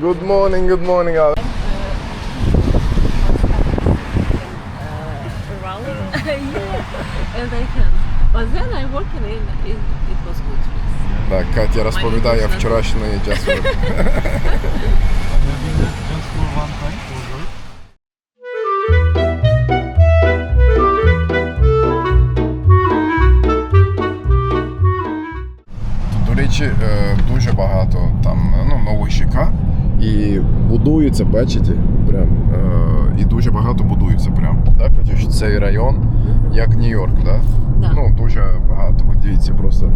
Good morning, good morning. abi. around. yeah, and I can. But then I working in it, it was good. Так, Катя розповідає вчорашній час. Будується, бачите, прям. е, І дуже багато будується прям. Так, що цей район, як Нью-Йорк, да? Да. Ну, дуже багато. Ви дивіться, просто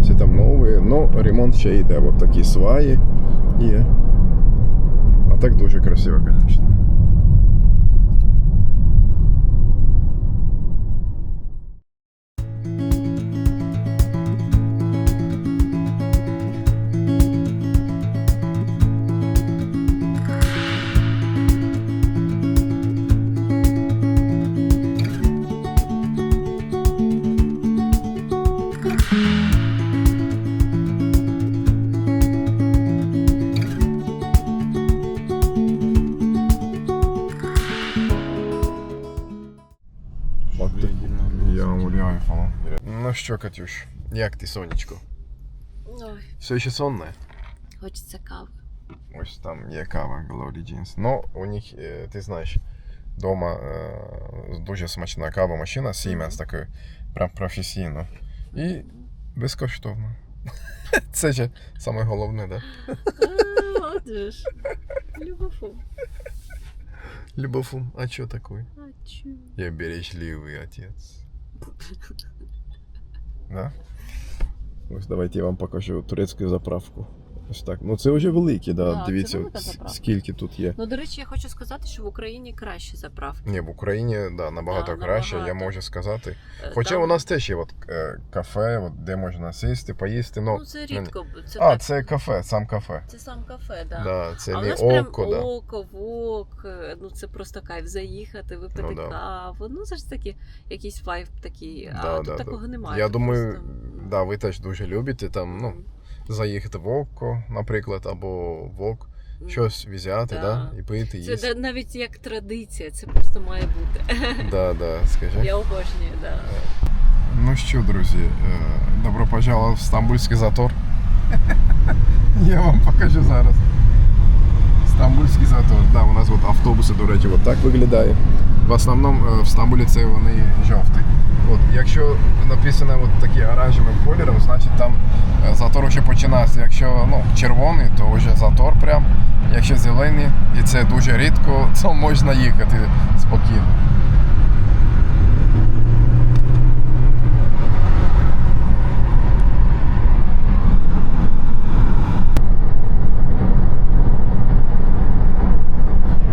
всі там нові. Ну, ремонт ще йде. От такі сваї є. А так дуже красиво, звісно. що, Катюш, як ти, сонечко? Ой, Все ще сонне? хочеться кави. Ось там є кава Glory Jeans. Ну, у них, е, ти знаєш, вдома дуже смачна кава машина Siemens, така прям професійно. І безкоштовно. Це ж саме головне, так? Да? А, от же ж. Любофу. Любовь, а що такое? А чу? Я бережливий отець. Да? Ось давайте я вам покажу турецьку заправку. Ось так. Ну це вже великі, да. Да, це Дивіться, велика с- заправка. скільки тут є. Ну, до речі, я хочу сказати, що в Україні краще заправки. Ні, в Україні да, набагато Да, краще, я набагато. можу сказати. Е, Хоча там- у нас теж є от, е, кафе, от, де можна сісти, поїсти. Ну, Ну, це ну, рідко. Це а, так, це кафе, сам кафе. це сам кафе, да. Да, це а у не нас прям да. око, вок, е, ну це просто кайф заїхати, випити Ну, да. каву. Ну це ж таки якийсь вайб такий, а Да, тут да, такого да. немає. Я тут думаю, просто- да, ви теж дуже любите там, ну, заїхати в око, наприклад, або в ок, щось взяти, да. Да. і пити, Це їсти. да- навіть як традиція, це просто має бути. Да, да, скажи. Я обожнюю, да. Ну що, друзі, е, добро пожаловать в Стамбульський затор. Я вам покажу зараз. Стамбульський затор. Да, у нас от автобуси, до речі, от так виглядає. В основному е, в Стамбулі це вони жовті. От, якщо написано от такі оранжевим кольором, значить там е, затор вже починається. Якщо ну, червоний, то вже затор прям. Якщо зелений, і це дуже рідко, то можна їхати спокійно.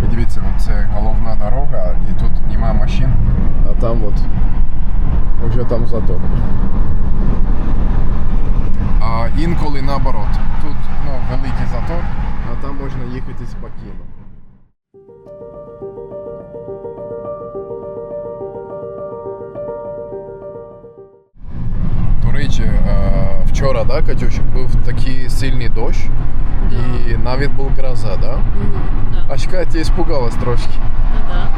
І дивіться, от це головна дорога, і тут нема машин, а там от вже там затор. А інколи наоборот. Тут ну, великий затор, а там можна їхати спокійно. До речі, е, вчора, да, Катюш, був такий сильний дощ, і навіть був гроза, да? Аж Катя испугалась трошки. Ну.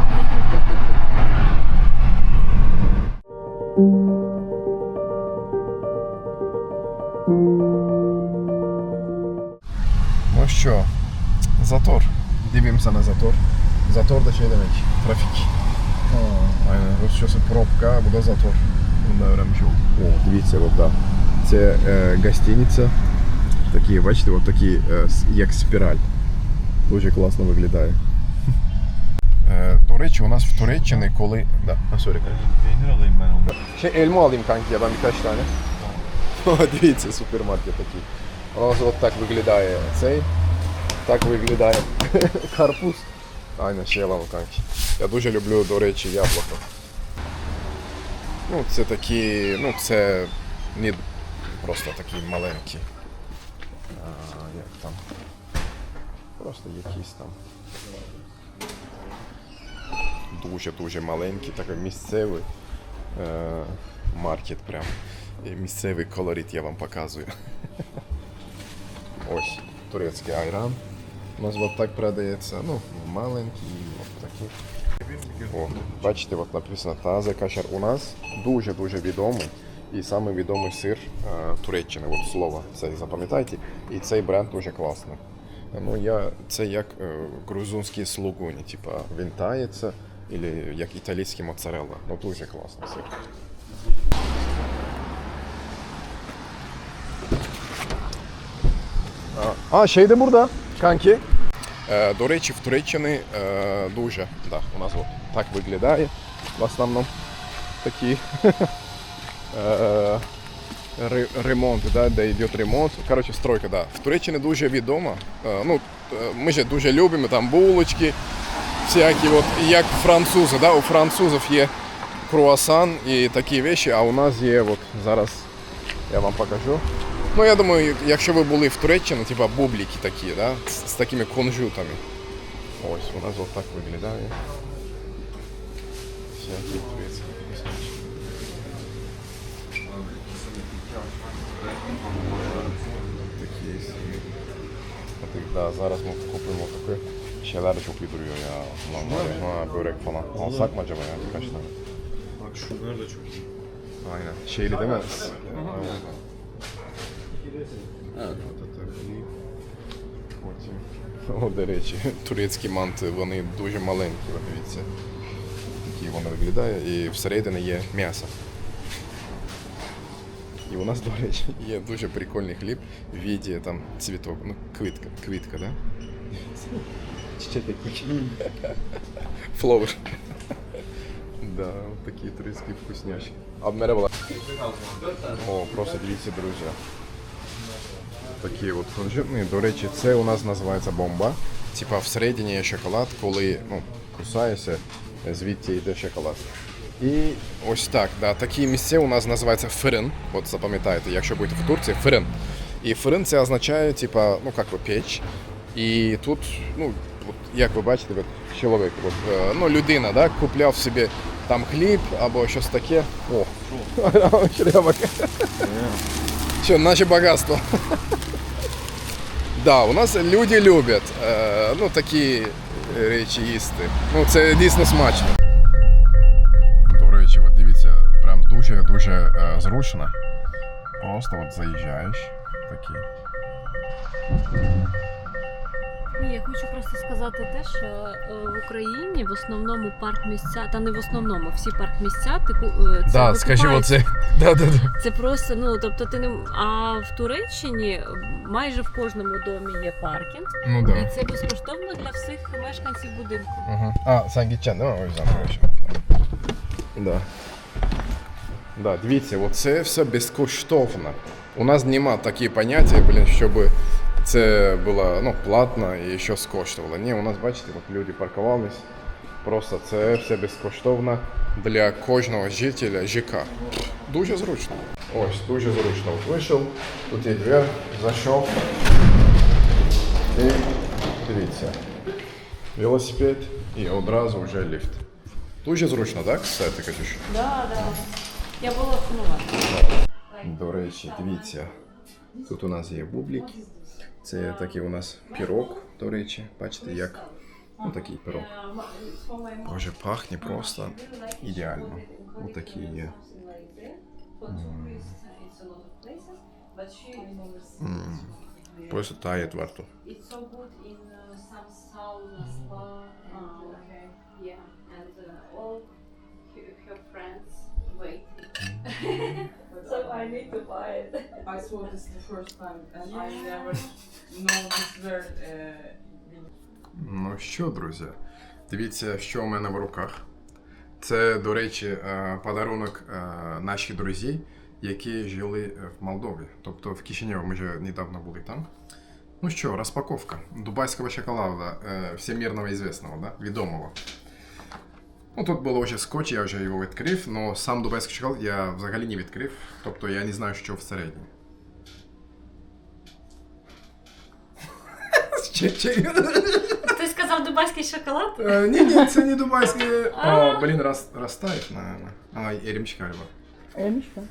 Ну що, затор. Дивимося на затор. Затор до чого йде меч? Трафік. Aynen. Що це пробка, буде затор. Ну, да, прям що. О, дивіться, от да. Це е, гостиниця. Такі, бачите, от такі, е, с- як спіраль. Дуже класно виглядає. Е, до речі, у нас в Туреччині, коли. Да, а, сорі. Peynir alayım ben onu. Ще ельму alayım kanki я вам birkaç tane. О, дивіться, супермаркет такий. Ось от так виглядає цей. Так виглядає карпуз. Айна, ще канки. Я дуже люблю, до речі, яблуко. Ну, це такі, ну це не просто такі маленькі. А, як там? Просто якісь там. Дуже-дуже маленькі, такий місцевий е, маркет прям. І місцевий колорит я вам показую. Ось турецький айран. У нас от так продається, ну, маленький, от такий. О, бачите, от написано Тазе Кашер. У нас дуже-дуже відомий і самий відомий сир е, Туреччини, от слово це запам'ятайте. І цей бренд дуже класний. Ну, я, це як е, грузинські слугуні, типа він або як італійський моцарелла. Ну, дуже класний сир. А, ще йде бурда, канки. Е, до речі, в Туреччині е, дуже, да, у нас от так виглядає в основному такі е, ремонт, да, де йде ремонт. Коротше, стройка, да. В Туреччині дуже відома. Е, ну, е, ми же дуже любимо там булочки, всякі, от, як французи, да, у французів є круасан і такі речі, а у нас є, от зараз я вам покажу. Ну, я думаю, якщо ви були в Туреччині, типа бубліки такі, да? з, з такими конжутами. Ось, у нас отак виглядає. Всякі турецькі вкусняшки. Такі є. А так, да, зараз ми купимо таке. Şeyler de çok iyi duruyor ya. Normal. Ha, börek falan. Alsak mı acaba ya birkaç tane? Bak şunlar da çok iyi. Aynen. Şeyli değil mi? Evet. О, до речі, турецькі манти, вони дуже маленькі, дивіться. Такі воно виглядає, і всередині є м'ясо. І у нас, до речі, є дуже прикольний хліб в віді там цвіток, ну, квітка, квітка, да? Фловер. Да, такі турецькі вкусняшки. А мерhaba. О, просто дивіться, друзі. Такі от конжирні. До речі, це у нас називається бомба. Типа всередині є шоколад, коли ну, кусаєшся, звідти йде шоколад. І ось так, да, такі місця у нас називається фирин. От запам'ятайте, якщо будете в Турції, фирин. І фирин це означає, типа, ну як би печ. І тут, ну, от, як ви бачите, от, чоловік, от, е, ну, людина, да, купляв собі там хліб або щось таке. О, черемок. Що, наше багатство. Да, у нас люди люблять е, ну, такі речі їсти. Ну, це дійсно смачно. До речі, от дивіться, прям дуже-дуже е, зручно. Просто от заїжджаєш такий. Я хочу просто сказати те, що е, в Україні в основному парк місця, та не в основному, всі парк місця, ти ку- е, це Да, скажи викупаєш. Да, да, да. Це просто, ну тобто ти не а в Туреччині майже в кожному домі є паркінг, Ну і це безкоштовно для всіх мешканців будинку. Угу. А, Сангічан, да, ось зараз. Да. Да, дивіться, оце все безкоштовно. У нас нема такі поняття, блін, щоб це було ну, платно і щось коштувало. Ні, у нас, бачите, от люди паркувались. Просто це все безкоштовно для кожного жителя ЖК. Дуже зручно. Ось, дуже зручно. От вийшов, тут є двері, зайшов. І дивіться. Велосипед і одразу вже ліфт. Дуже зручно, так? Кстати, Катюш? Да, да. Я була ну, До речі, дивіться. Тут у нас є бублік. Це такий у нас пірог, до речі. Бачите, як ну, такий пірог. Боже, пахне просто ідеально. Ось такий є. М. Просто тає во. It's so I need to buy it. I saw this the first time and I never know this word. Uh, Ну що, друзі, дивіться, що у мене в руках. Це, до речі, е, подарунок е, наших друзів, які жили е, в Молдові. Тобто в Кишиневі ми вже недавно були там. Ну що, розпаковка дубайського шоколада, всемірного известного, да? відомого. Ну, тут було вже скотч, я вже його відкрив, але сам дубайський шоколад я взагалі не відкрив. Тобто я не знаю, що всередині. Ти сказав дубайський шоколад? Е, Ні, ні, це не дубайський. О, блін, роз, розтаєш, наверное. А, і ремчка риба. Ремішка.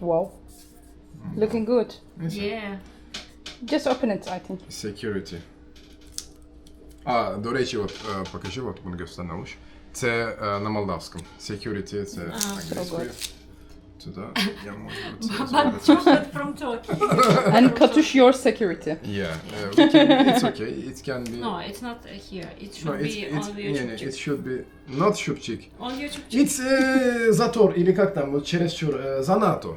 Wow. Looking good. Yeah. Just open it, I think. Security. А, до речі, от е, покажи, от вони встановиш. Це е, на молдавському. Security це англійською. Туди я можу це But зробити. chocolate from Turkey. And Katush, your security. Yeah, uh, we can, it's okay. It can be. No, it's not uh, here. It should No, it's, be it's, on не, не, YouTube. it should be not шупчик. On YouTube. It's uh, затор или как там, вот чересчур, uh, занато.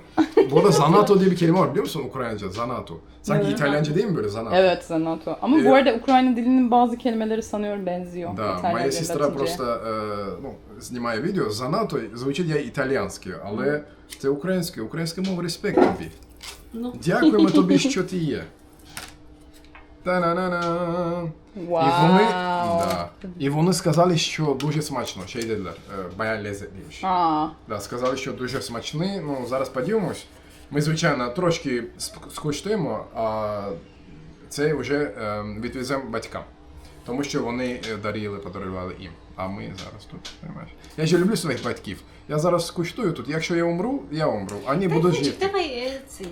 Bu arada zanato diye bir kelime var biliyor musun Ukraynaca? Zanato. Sanki Evet. İtalyanca değil mi böyle zanato? Evet, Zanato. Ama bu Evet. arada Ukrayna dilinin bazı kelimeleri sanıyorum benziyor. Да, İtalyanca, моя сестра Latince'ye. просто е, ну, знімає відео, занадто звучить я італіянською, але це українською, українська мова респект тобі. Ну. Дякуємо тобі, що ти є. Та-на-на-на. Wow. І вони, да, і вони сказали, що дуже смачно, ще й dediler. Е, Bayağı Да, сказали, що дуже смачний. Ну, зараз подивимось. Ми, звичайно, трошки скуштуємо, а це вже е, відвеземо батькам. Тому що вони е, дарили, подарували їм. А ми зараз тут, розумієш? Я ж люблю своїх батьків. Я зараз скуштую тут. Якщо я умру, я умру. Вони будуть жити. давай цей.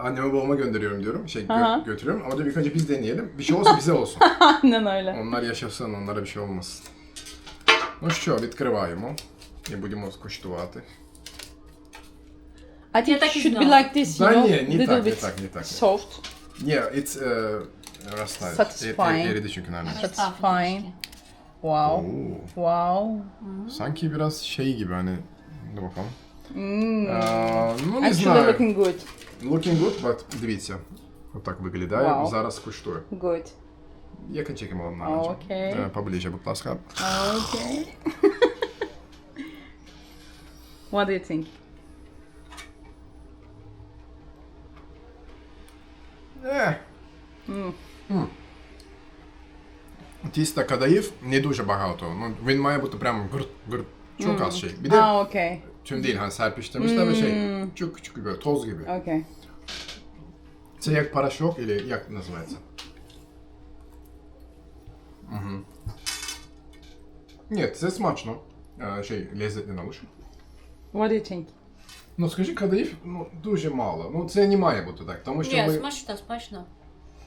anneme babama gönderiyorum diyorum. Şey gö- Aha. götürüyorum ama diyorum ilk önce biz deneyelim. Bir şey olsa bize olsun. aynen öyle. Onlar yaşasın, onlara bir şey olmasın. Ну що, відкриваємо і будемо скуштувати. I think Я it так і should be знала. like this, you Да know, ні, не little так, не bit так, не так. soft. Yeah, it's uh, розставить. Satisfying. Eridi çünkü nerede? That's fine. Wow. Oo, Wow. sanki biraz şey gibi hani dur bakalım. Mm. А, ну не Actually знаю. looking good. Looking good, but дивіться. Отак виглядає. Вау. Зараз скуштую. Good. Яка чекаємо вам на Окей. Е, Поближче, будь ласка. Okay. what do you think? Е. М. М. Тіста кадаїв не дуже багато. Ну, він має бути прям гурт, гурт. Şey. Bir Ah, okay. Tüm değil hani serpiştirmişler ve şey çok küçük gibi toz gibi. Okay. Це як порошок или як називається? Угу. Ні, це смачно. Е, Ще й лезетний налиш. What do you think? Ну скажи, кадаїв, ну дуже мало. Ну це не має бути так, тому що Ні, ми... смачно, смачно.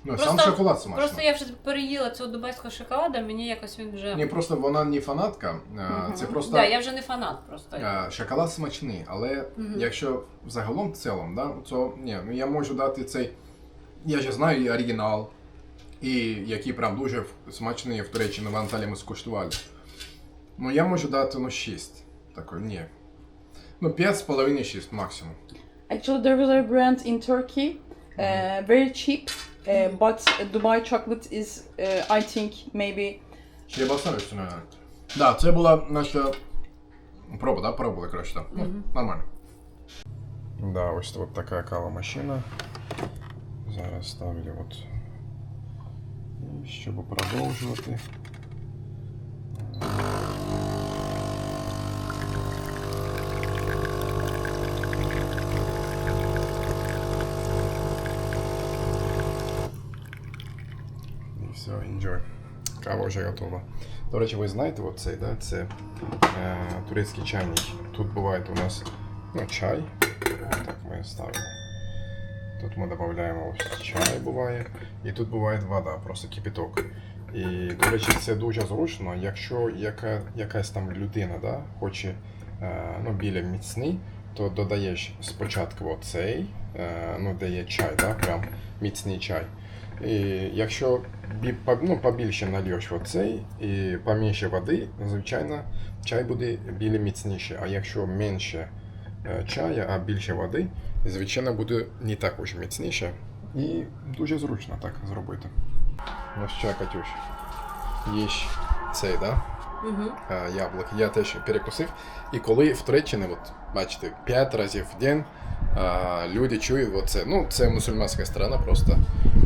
Ну, Просто- сам шоколад смачно. Просто я вже переїла цього дубайського шоколада, мені якось він вже. Ні, просто вона не фанатка, е, це просто Да, я вже не фанат просто. е, шоколад смачний, але якщо загалом в цілому, да, то ні, ну я можу дати цей. Я ж знаю і оригінал, і які прям дуже в- смачні в Туреччині в Анталії ми скуштували. Ну я можу дати ну 6. Такой, ні. Ну 5,5-6 максимум. Actually, there was a brand in Turkey, uh, very cheap, uh, but Dubai chocolate is, uh, I think, maybe Şeye басар üstüne. Да, це була наша проба, да? Пробували, коротше, так. Ну, нормально. Да, ось от така кава машина. Зараз ставлю от. Щоб продовжувати. Enjoy. Кава вже готова. До речі, ви знаєте, оцей, да? це е, турецький чайник. Тут буває у нас ну, чай. Так ми ставимо. Тут ми додаємо чай буває. І тут буває вода, просто кипяток. І, до речі, це дуже зручно, якщо яка, якась там людина да, хоче е, ну, біля міцний, то додаєш спочатку оцей, е, ну, де є чай, да, прям міцний чай. І якщо ну, побільше нальєш в оцей і поменше води, звичайно, чай буде білі міцніше. А якщо менше е, чаю, а більше води, звичайно, буде не також міцніше. І дуже зручно так зробити. Ну що, Катюш, їж цей, да? Угу. яблук. Я теж перекусив. І коли в от, бачите, 5 разів в день е, люди чують оце. Ну, це мусульманська страна просто.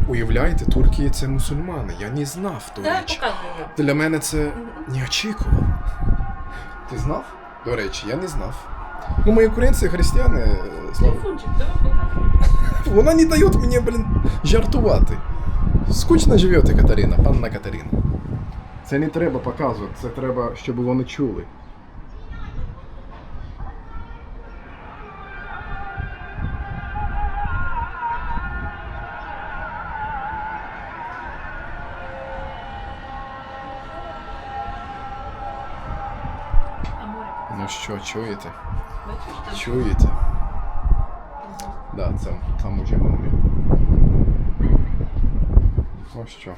Уявляєте, Туркія це мусульмани. Я не знав, показуй його. Для мене це неочікувано. Ти знав? До речі, я не знав. Ну, ми українці, християни, е, слава. Вона не дає мені, блін, жартувати. Скучно живете, Катерина, панна Катерина. Це не треба показувати, це треба, щоб вони чули. Ну чуєте? Чуєте? Да, це там уже вони. Ось що.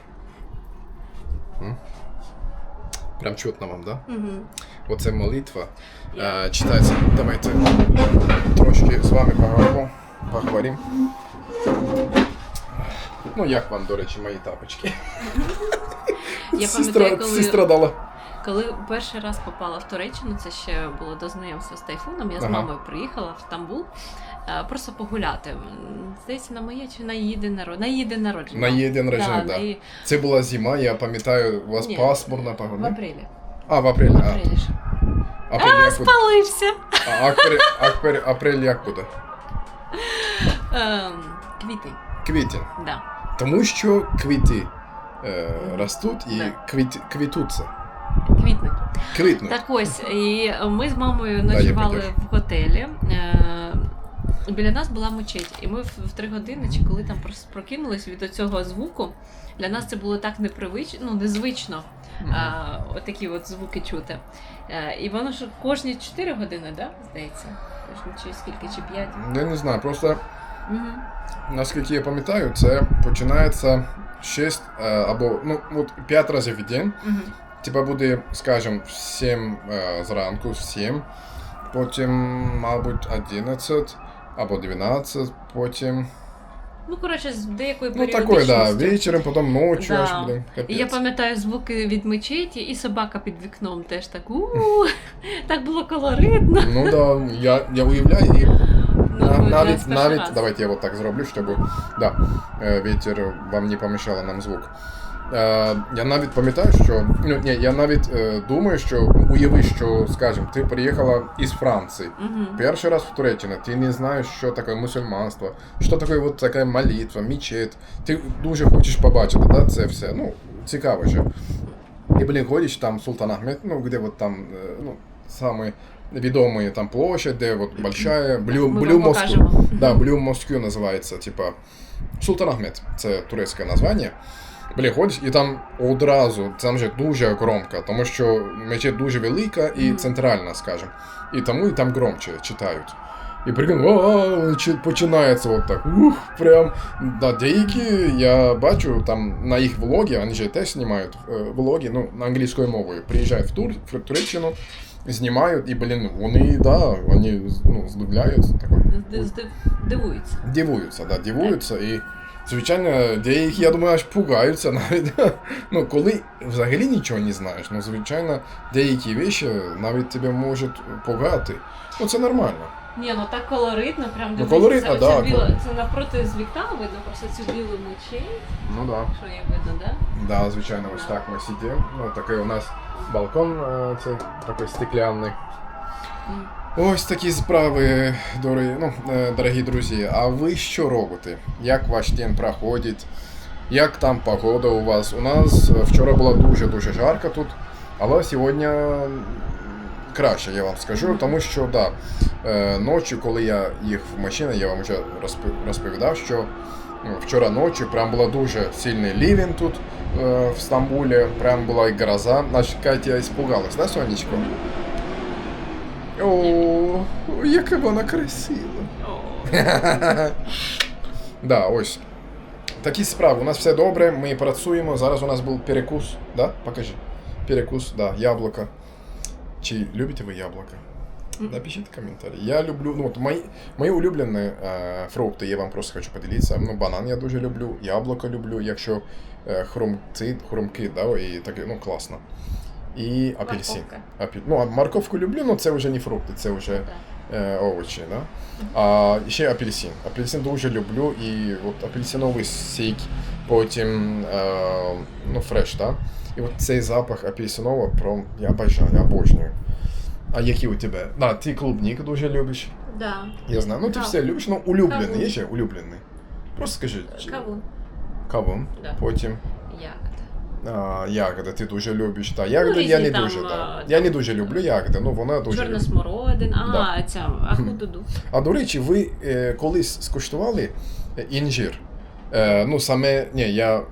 М? Прям чутно вам, да? Угу. Оце молитва. Е, читається. Давайте трошки з вами поговоримо. Поговоримо. Ну, як вам, до речі, мої тапочки? Я Сестра, пам'ятаю, коли, сестра дала. Коли перший раз попала в Туреччину, це ще було до знайомства з тайфуном. Я з мамою приїхала в Стамбул е, просто погуляти. Здається, на моє чи на її день народження. На її народження. На її день народження, да, да. на Це була зима, я пам'ятаю, у вас Ні. пасмурна В апрелі. А, в апрелі. В А, апрелі ж. апрель як буде? Спалився! А апрель, апрель, апрель як буде? Ем, квіти. Квітень. Да. Тому що квіти е, ростуть і Да. квіт, квітуться. Квітнуть. Квітнуть. Так ось, і ми з мамою ночували в готелі. Е, Біля нас була мечеть, і ми в, три години, чи коли там прокинулись від цього звуку, для нас це було так непривично, ну незвично. Мгм. А, отакі от звуки чути. Е, і воно ж кожні 4 години, да, здається? Кожні чи скільки, чи 5? Я не знаю, просто Угу. наскільки я пам'ятаю, це починається 6 е, або ну, от 5 разів в день. Угу. Типа буде, скажем, в 7 е, зранку, в 7, потім, мабуть, 11 або 12, потім. Ну, коротше, з деякою Ну, такое, да, періодичністю. вечором, потім ночі, Да. аж буде. І Капець. я пам'ятаю звуки від мечеті, і собака під вікном теж так у так було колоритно. Ну да, я, я уявляю, і Ну, на- для навіть, перший навіть, раз. давайте я вот так зроблю, щоб да, е, вітер вам не помішав нам звук. Е, я навіть пам'ятаю, що ну, ні, я навіть е, думаю, що уяви, що, скажімо, ти приїхала із Франції. Мгм. Перший раз в Туреччині, ти не знаєш, що таке мусульманство, що таке вот така молитва, мечеть. Ти дуже хочеш побачити, да, це все. Ну, цікаво же. І, блін, ходиш там Султан Ахмед, ну, де вот там, е, ну, самі відомі там площадь, де вот большая, Блю, Блю вам Москву. Да, Блю Москву називається, типа, Султан Ахмед, це турецьке названня. Блін, ходиш, і там одразу, там же дуже громко, тому що мечеть дуже велика і центральна, скажімо. І тому і там громче читають. І прикинь, починається от так. Ух, прям. Да, деякі я бачу там на їх влоги, вони же теж знімають е, влоги, ну, на англійською мовою. Приїжджають в Тур, в Туреччину, знімають, і, блін, вони, да, вони ну, здивляються. Дивуються. Дивуються, да, дивуються і. Звичайно, деякі, я думаю, аж пугаються навіть. Ну, коли взагалі нічого не знаєш, ну, звичайно, деякі речі навіть тебе можуть пугати. Ну, це нормально. Ні, ну так колоритно, прям Ну, колоритно, це, да, біло, це напроти з вікна видно просто цю білу мечеть, Ну да. що є видно, да? Да, звичайно, ось так ми сидимо. Ну, такий у нас балкон, е, це такий стеклянний. Ось такі справи, дорогі, ну, е, дорогі друзі. А ви що робите? Як ваш день проходить? Як там погода у вас? У нас е, вчора було дуже-дуже жарко тут, але сьогодні краще, я вам скажу, тому що да, е, ночі, коли я їх в машині, я вам вже розповідав, що ну, вчора ночі прям була дуже сильний лівень тут в Стамбулі, прям була і гроза. Наша Катя іспугалась, да, сонечко? О, яка вона красива. да, ось. Такі справи. У нас все добре, ми працюємо. Зараз у нас був перекус. Да? Покажи. Перекус, да, яблуко. Чи любите ви яблуко? Мгм. Напишіть коментарі. Я люблю, ну от мої, мої улюблені е, фрукти, я вам просто хочу поділитися. Ну, банан я дуже люблю, яблуко люблю, якщо е, хрумці, хрумки, да, і таке, ну класно. І апельсин. Морковка. Апель... Ну, а морковку люблю, але це вже не фрукти, це вже Да. е, овочі, да? А ще апельсин. Апельсин дуже люблю, і от апельсиновий сік, потім е, ну, фреш, да? І от цей запах апельсинового, прям я бажаю, я обожнюю. А які у тебе? Да, ти клубник дуже любиш. Да. Я знаю. Ну ти Кавун. все любиш, ну улюблений, Кавун. є ще улюблений. Просто скажи. чи- Кавун. Кавун. Да. Потім. Ягода. А, ягоди ти дуже любиш. Та, ягоди Ну, я не там, дуже, да. а, Я не дуже люблю ягоди, ну вона дуже. Чорна смородина. А, Да. ця, ахудуду. А до речі, ви е, колись скуштували е, інжир? Е, ну, саме, ні, я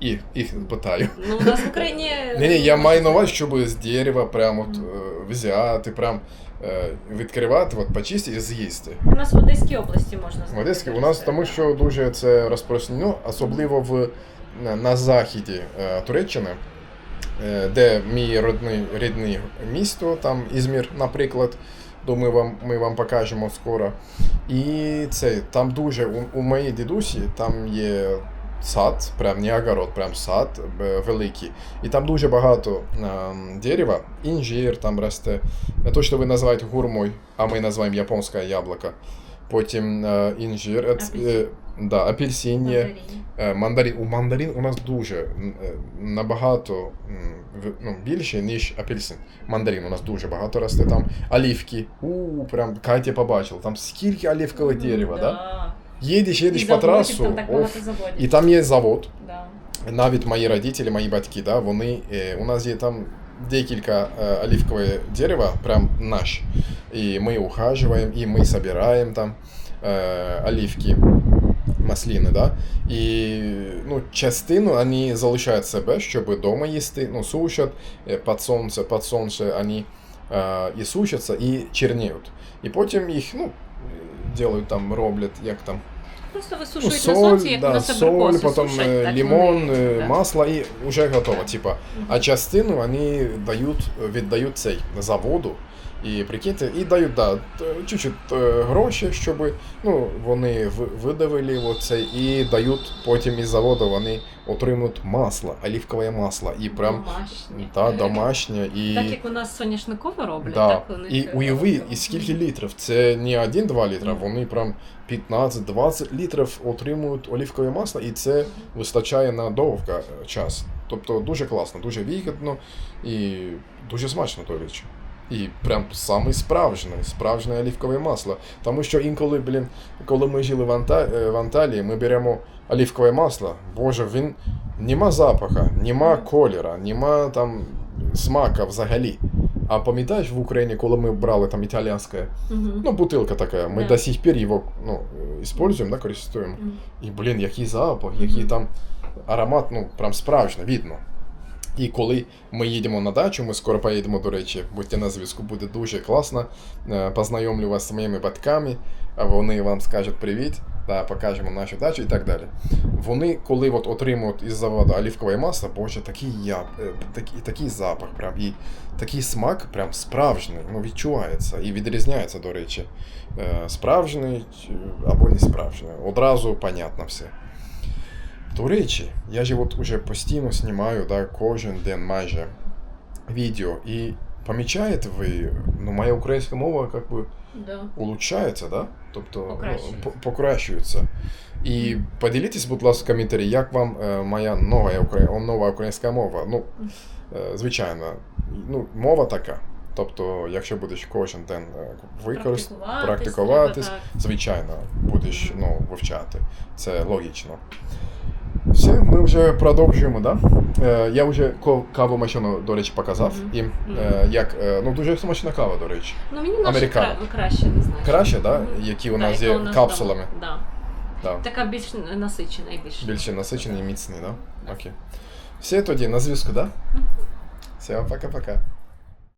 і, їх питаю. Ну, у нас в Україні. Ні, ні, я маю на увазі, щоб з дерева прямо от, е, взяти, прям е, відкривати, от, почистити і з'їсти. У нас в Одеській області можна В знайти. Одеській у нас тому, що дуже це розпространено, особливо в на, на заході е, Туреччини, е, де мій родний рідний місто, там Ізмір, наприклад. Думаю, вам ми вам покажемо скоро. І це там дуже у, у моїй дідусі там є сад, прям не огород, прям сад е, великий. І там дуже багато е, дерева, інжир там росте. Е, То, що ви називаєте гурмой, а ми називаємо японське яблуко. Потім е, інжир, е, ц- е, да, апельсин є. Мандарин. Е, Мандарин. У мандарин у нас дуже м, е, набагато м, в- ну, більше, ніж апельсин. Мандарин у нас дуже багато росте там. Олівки. У, прям Катя побачила. Там скільки оливкового дерева, да? да? Їдеш, їдеш І по заводів трасу. Там так оф. багато заводів. І там є завод. Да. Навіть мої родителі, мої батьки, да, вони, е, у нас є там декілька е, оливкових дерева, прям наші. І ми ухаживаємо, і ми збираємо там е, оливки, маслини, да. І ну, частину вони залишають себе, щоб вдома їсти, ну, сушать е, під сонце, під сонце вони е, і сушаться, і чорніють. І потім їх, ну, делають там, роблять, як там, Просто ну, висушують соль, на у да, нас соль, потом сушать, е, так лимон, е, масло і вже готово. Типа. А частину вони дають, віддають цей заводу. І прикиньте, і дають да, чуть-чуть е, гроші, щоб ну, вони ви- видавили оце, і дають потім із заводу вони отримують масло, оливкове масло. І прям Домашні. та, домашнє. І... Так як у нас соняшникове роблять, Да. так вони І уяви, і скільки літрів? Це не 1-2 літра, вони прям 15-20 літрів отримують олівкове масло, і це вистачає на довго е, час. Тобто дуже класно, дуже вигідно і дуже смачно, до речі. І прям саме справжнє, справжнє олівкове масло. Тому що інколи, блін, коли ми жили в, Анта... е, в Анталії, ми беремо олівкове масло, боже, він нема запаха, нема кольора, нема там смака взагалі. А пам'ятаєш в Україні, коли ми брали там італійське, Мгм. ну, бутилка така, ми Да. до сих пір його ну, используємо, да, користуємо. Мгм. І, блін, який запах, який Мгм. там аромат, ну, прям справжньо, видно. І коли ми їдемо на дачу, ми скоро поїдемо, до речі, будьте на зв'язку, буде дуже класно. Е, Познайомлю вас з моїми батьками, а вони вам скажуть привіт, та покажемо нашу дачу і так далі. Вони, коли от отримують із заводу олівкове масло, боже, такий, я, е, такий, такий запах, прям, і такий смак прям справжній, ну, відчувається і відрізняється, до речі. Е, Справжній або не справжній. Одразу понятно все. До речі, я ж от уже постійно знімаю да, кожен день майже відео. І помічаєте ви, ну, моя українська мова як би Да. улучшається, да? Тобто ну, Покращується. по- покращується. І поділіться, будь ласка, в коментарі, як вам е, моя нова, нова українська мова. Ну, е, звичайно, ну, мова така. Тобто, якщо будеш кожен день е, використовувати, Практикуватись практикуватись, звичайно, будеш ну, вивчати. Це логічно. Все, ми вже продовжуємо, да? Е, я вже каву машину, до речі, показав Мгм. їм. Е, як, е, ну, дуже смачна кава, до речі. Ну мені наша Американо. кра- краще, не знаю. Краще, да? Мгм. Які у Да, нас яка є у нас капсулами. вдома. Да. Да. Така більш насичена і більш. Більше насичені і міцні, да? Окей. Все тоді на зв'язку, да? Все, пока-пока.